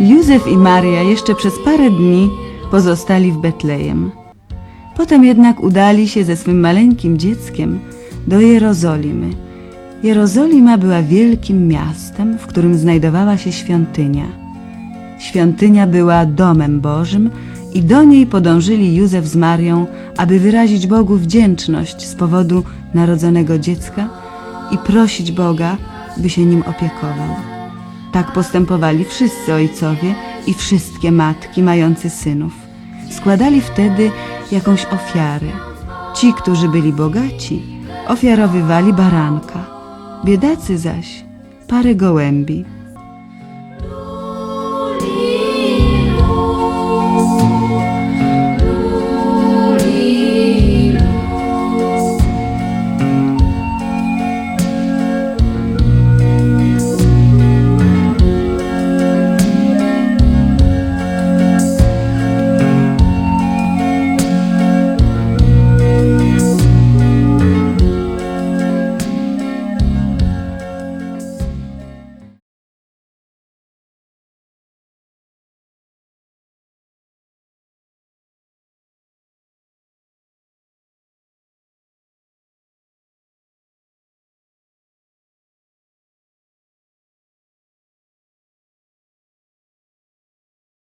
Józef i Maria jeszcze przez parę dni pozostali w Betlejem. Potem jednak udali się ze swym maleńkim dzieckiem do Jerozolimy. Jerozolima była wielkim miastem, w którym znajdowała się świątynia. Świątynia była domem Bożym i do niej podążyli Józef z Marią, aby wyrazić Bogu wdzięczność z powodu narodzonego dziecka i prosić Boga, by się nim opiekował. Tak postępowali wszyscy ojcowie i wszystkie matki mające synów. Składali wtedy jakąś ofiarę. Ci, którzy byli bogaci, ofiarowywali baranka, biedacy zaś parę gołębi.